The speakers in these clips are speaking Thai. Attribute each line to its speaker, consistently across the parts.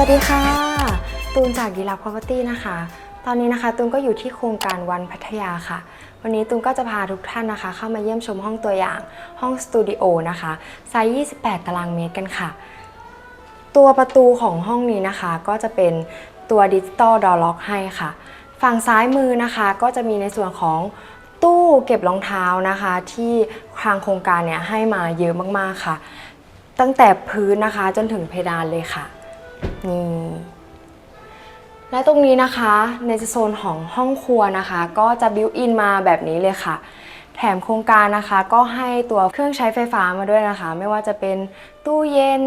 Speaker 1: วัสดีค่ะ ตูนจากดีลัก Property นะคะ ตอนนี้นะคะตูนก็อยู่ที่โครงการวันพัทยาค่ะ วันนี้ตูนก็จะพาทุกท่านนะคะ เข้ามาเยี่ยมชมห้องตัวอย่างห้องสตูดิโอนะคะไซส์ 28 ตารางเมตรกันค่ะ ตัวประตูของห้องนี้นะคะ ก็จะเป็นตัวดิจิตอลดอล็อกให้ค่ะ ฝั่งซ้ายมือนะคะก็จะมีในส่วนของตู้เก็บรองเท้านะคะ ที่ทางโครงการเนี่ยให้มาเยอะมากๆค่ะ ตั้งแต่พื้นนะคะจนถึงเพดานเลยค่ะ นี่ และตรงนี้นะคะ ในโซนของห้องครัวนะคะ ก็จะบิวอินมาแบบนี้เลยค่ะ แถมโครงการนะคะก็ให้ตัวเครื่องใช้ไฟฟ้ามาด้วยนะคะ ไม่ว่าจะเป็นตู้เย็น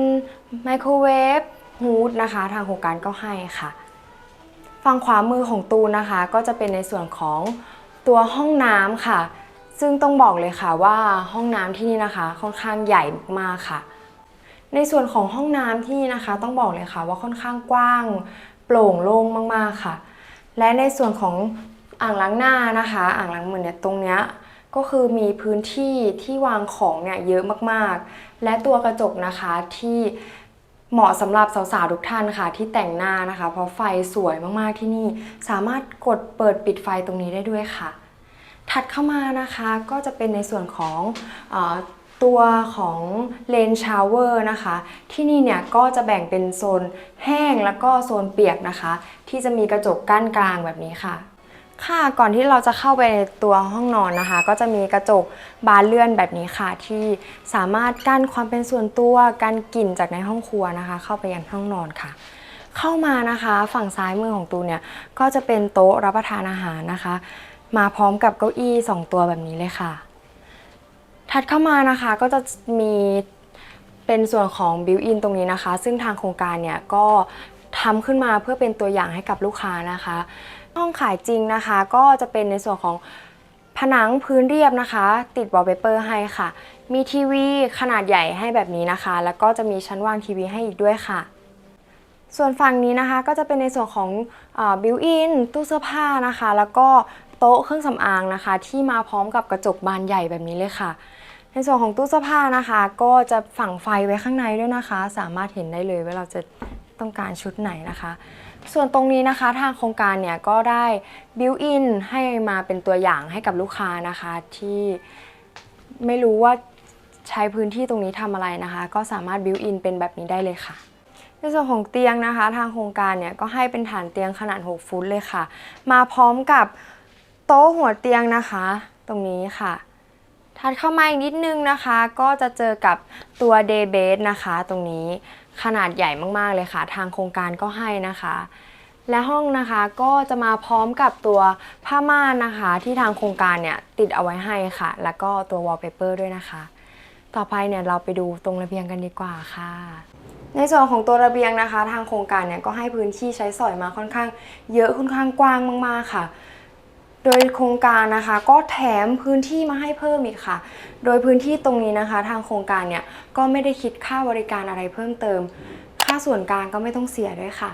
Speaker 1: ไมโครเวฟฮูดนะคะ ทางโครงการก็ให้ค่ะฝั่งขวามือของตูนนะคะ ก็จะเป็นในส่วนของตัวห้องน้ำค่ะ ซึ่งต้องบอกเลยค่ะว่าห้องน้ำที่นี่นะคะ ค่อนข้างใหญ่มากค่ะ ในส่วนของห้องน้ำที่นะคะ ต้องบอกเลยค่ะว่าค่อนข้างกว้างโปร่งโล่งมากๆค่ะ และในส่วนของอ่างล้างหน้านะคะ อ่างล้างมือเนี่ยตรงเนี้ยก็คือมีพื้นที่ที่วางของเนี่ยเยอะมากๆ และตัวกระจกนะคะที่เหมาะสำหรับสาวๆทุกท่านค่ะ ที่แต่งหน้านะคะ เพราะไฟสวยมากๆที่นี่ สามารถกดเปิดปิดไฟตรงนี้ได้ด้วยค่ะ ถัดเข้ามานะคะก็จะเป็นในส่วนของอ ตัวของเลนชาวเวอร์นะคะ ที่นี่เนี่ยก็จะแบ่งเป็นโซนแห้งแล้วก็โซนเปียกนะคะ ที่จะมีกระจกกั้นกลางแบบนี้ค่ะ ค่ะก่อนที่เราจะเข้าไปในตัวห้องนอนนะคะ ก็จะมีกระจกบานเลื่อนแบบนี้ค่ะ ที่สามารถกั้นความเป็นส่วนตัวกันกลิ่นจากในห้องครัวนะคะ เข้าไปยังห้องนอนค่ะเข้ามานะคะฝั่งซ้ายมือของตูเนี่ยก็จะเป็นโต๊ะรับประทานอาหารนะคะ มาพร้อมกับเก้าอี้ 2 ตัวแบบนี้เลยค่ะ ถัดเข้ามานะคะก็จะมีเป็นส่วนของบิวอินตรงนี้นะคะ ซึ่งทางโครงการเนี่ยก็ทำขึ้นมาเพื่อเป็นตัวอย่างให้กับลูกค้านะคะ ห้องขายจริงนะคะก็จะเป็นในส่วนของผนังพื้นเรียบนะคะ ติดวอลเปเปอร์ให้ค่ะ มีทีวีขนาดใหญ่ให้แบบนี้นะคะ แล้วก็จะมีชั้นวางทีวีให้อีกด้วยค่ะ ส่วนฝั่งนี้นะคะก็จะเป็นในส่วนของบิวอินตู้เสื้อผ้านะคะ แล้วก็ โต๊ะเครื่องสำอางนะคะ ที่มาพร้อมกับกระจกบานใหญ่แบบนี้เลยค่ะ ในส่วนของตู้เสื้อผ้านะคะ ก็จะฝังไฟไว้ข้างในด้วยนะคะ สามารถเห็นได้เลยว่าเราจะต้องการชุดไหนนะคะ ส่วนตรงนี้นะคะทางโครงการเนี่ยก็ได้บิวอินให้มาเป็นตัวอย่างให้กับลูกค้านะคะที่ไม่รู้ว่าใช้พื้นที่ตรงนี้ทำอะไรนะคะ ก็สามารถบิวอินเป็นแบบนี้ได้เลยค่ะ ในส่วนของเตียงนะคะ ทางโครงการเนี่ยก็ให้เป็นฐานเตียงขนาด 6 ฟุตเลยค่ะ มาพร้อมกับ โต๊ะหัวเตียงนะคะ ตรงนี้ค่ะ ถัดเข้ามาอีกนิดนึงนะคะ ก็จะเจอกับตัวเดย์เบสนะคะ ตรงนี้ขนาดใหญ่มากๆเลยค่ะ ทางโครงการก็ให้นะคะ และห้องนะคะก็จะมาพร้อมกับตัวผ้าม่านนะคะ ที่ทางโครงการเนี่ยติดเอาไว้ให้ค่ะ แล้วก็ตัววอลเปเปอร์ด้วยนะคะ ต่อไปเนี่ยเราไปดูตรงระเบียงกันดีกว่าค่ะในส่วนของตัวระเบียงนะคะ ทางโครงการเนี่ยก็ให้พื้นที่ใช้สอยมาค่อนข้าง เยอะค่อนข้างกว้างมาก ๆ ค่ะ ดยโครงการนะคะ ก็แถมพื้นที่มาให้เพิ่มอีกค่ะ โดยพื้นที่ตรงนี้นะคะ ทางโครงการเนี่ยก็ไม่ได้คิดค่าบริการอะไรเพิ่มเติม ค่าส่วนกลางก็ไม่ต้องเสียด้วยค่ะ